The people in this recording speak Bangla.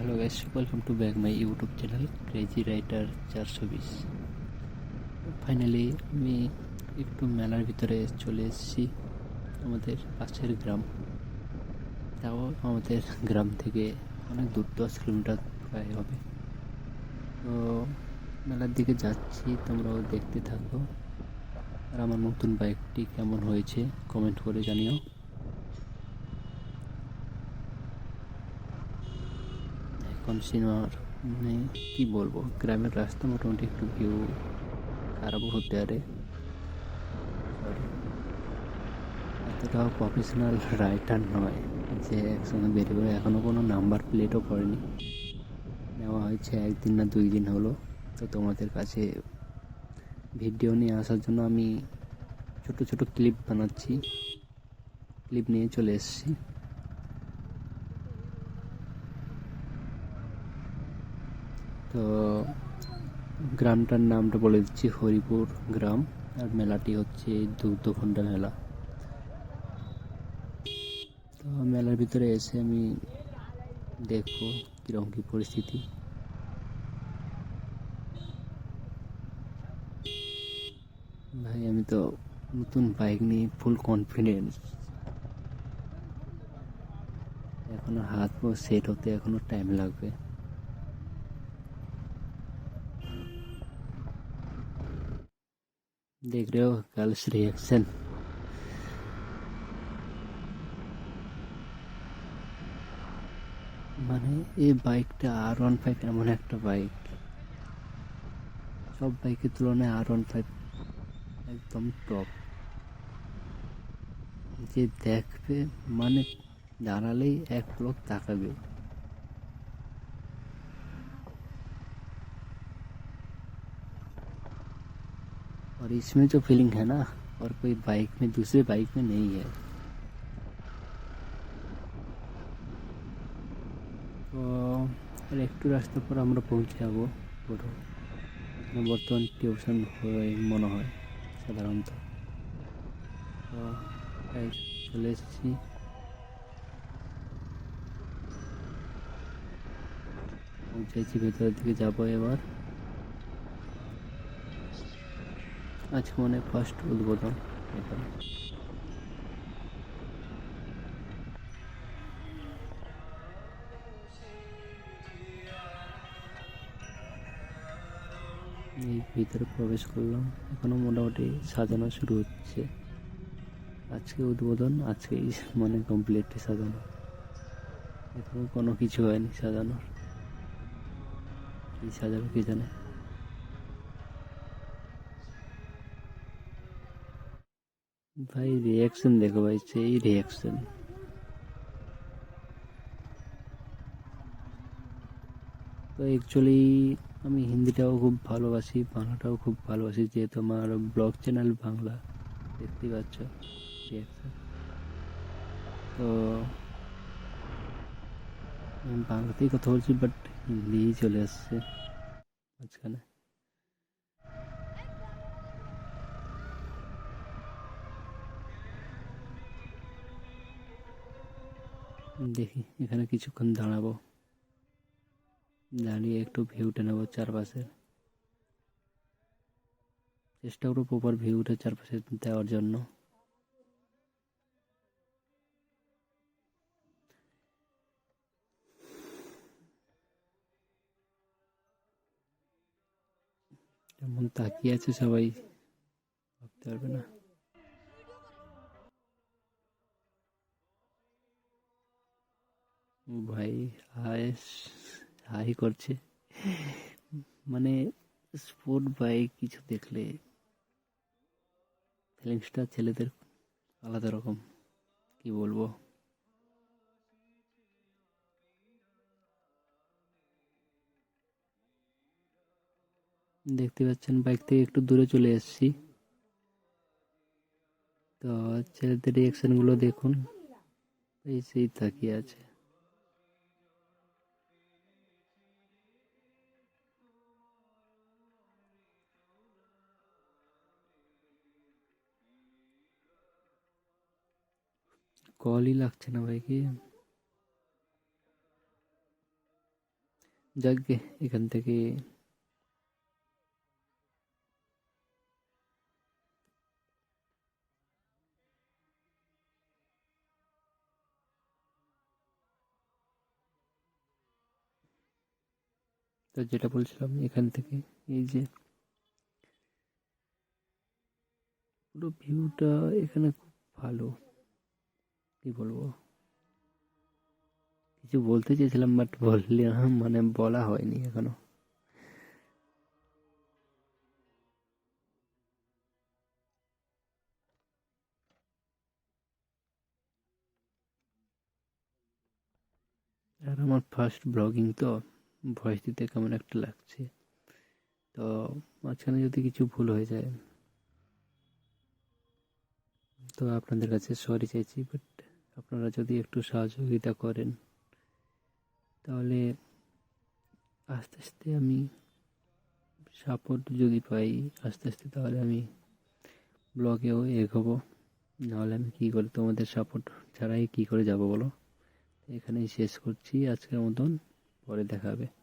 Hello guys welcome to back my YouTube channel crazy writer চারশো বিশ ফাইনালি আমি একটু মেলার ভিতরে চলে এসেছি, আমাদের পাশের গ্রাম। তাও আমাদের গ্রাম থেকে অনেক দূর, দশ কিলোমিটার প্রায় হবে। তো মেলার দিকে যাচ্ছি, তোমরাও দেখতে থাকো। আর আমার নতুন বাইকটি কেমন হয়েছে কমেন্ট করে জানিও। এখন সিনেমার মানে কী বলব, গ্রামের রাস্তা মোটামুটি একটু ভিউ খারাপও হতে পারে. এতটাও প্রফেশনাল রাইটার নয় যে একসঙ্গে বেরিয়ে পড়ে। এখনও কোনো নাম্বার প্লেটও করেনি। নেওয়া হয়েছে একদিন না দুই দিন হলো। তো তোমাদের কাছে ভিডিও নিয়ে আসার জন্য আমি ছোট ছোট ক্লিপ বানাচ্ছি। ক্লিপ নিয়ে চলে এসেছি। তো গ্রামটার নামটা বলে দিচ্ছি হরিপুর গ্রাম, আর মেলাটি হচ্ছে দুগ্ধখণ্ডা মেলা। তো মেলার ভিতরে এসে আমি দেখব কীরকম কী পরিস্থিতি। ভাই, আমি তো নতুন বাইক নিয়ে ফুল কনফিডেন্স এখনও হাত পা সেট হতে এখনও টাইম লাগবে। देख रहे हो गर्ल्स रिएक्शन মানে এই বাইকটা আর ওয়ান ফাইভ এমন একটা বাইক সব বাইকের তুলনায় আর ওয়ান ফাইভ একদম টপ যে দেখবে মানে দাঁড়ালেই এক লোক তাকাবে और इसमें जो फीलिंग है ना और कोई बाइक में दूसरे बाइक में नहीं है তো আর একটু রাস্তা পর আমরা পৌঁছে যাবো পুরো এখানে বর্তমান টিউশন হয় মনে হয় সাধারণত তো তাই চলে এসেছি পৌঁছেছি ভেতরের দিকে যাবো এবার আজকে মানে ফার্স্ট উদ্বোধন এখানে। এই ভিতরে প্রবেশ করলাম। এখনও মোটামুটি সাজানো শুরু হচ্ছে। আজকে উদ্বোধন আজকেই মানে কমপ্লিট সাজানো। এখনও কোনো কিছু হয়নি সাজানোর। কি সাজাবে কি জানে? ভাই রিয়াকশন দেখো ভাই, সেই রিয়াকশন তো অ্যাকচুয়ালি আমি হিন্দিটাও খুব ভালোবাসি, বাংলাটাও খুব ভালোবাসি, যেহেতু আমার ব্লগ চ্যানেল বাংলা, দেখতেই পাচ্ছ রিয়াকশন তো, আমি বাংলাতেই কথা বলছি বাট হিন্দিই চলে আসছে, মাঝখানে। দেখি, এখানে কিছুক্ষণ দাঁড়াবো। দাঁড়িয়ে একটু ভিউটা নেব চারপাশের। চেষ্টা করব প্রপার ভিউটা চারপাশে দেওয়ার জন্য। এমন তাকিয়ে আছে সবাই, ভাবতে পারবে না। ভাই হাই হাই করছে। মানে স্পোর্ট বাইক কিছু দেখলে ফিলিংসটা ছেলেদের আলাদা রকম। কি বলব? দেখতে পাচ্ছেন, বাইক থেকে একটু দূরে চলে এসেছি। তো ছেলেদের রিয়াকশনগুলো দেখুন। এই সেই তাকিয়ে আছে। কলই লাগছে না ভাই কি? যাকে এখান থেকে তো যেটা বলছিলাম, এখান থেকে এই যে পুরো ভিউটা এখানে খুব ভালো। কি বলব? কিছু বলতে চেয়েছিলাম বাট বললে মানে বলা হয়নি এখনও। আর আমার ফার্স্ট ব্লগিং তো ভয়েস দিতে কেমন একটা লাগছে। তো মাঝখানে যদি কিছু ভুল হয়ে যায়, তো আপনাদের কাছে সরি চাইছি বাট আপনারা যদি একটু সহযোগিতা করেন, তাহলে আস্তে আস্তে আমি সাপোর্ট যদি পাই, আস্তে আস্তে তাহলে আমি ব্লগেও এগোবো। নাহলে আমি কী করে, তোমাদের সাপোর্ট ছাড়াই কী করে যাব বলো? এখানেই শেষ করছি। আজকের মতন পরে দেখা হবে।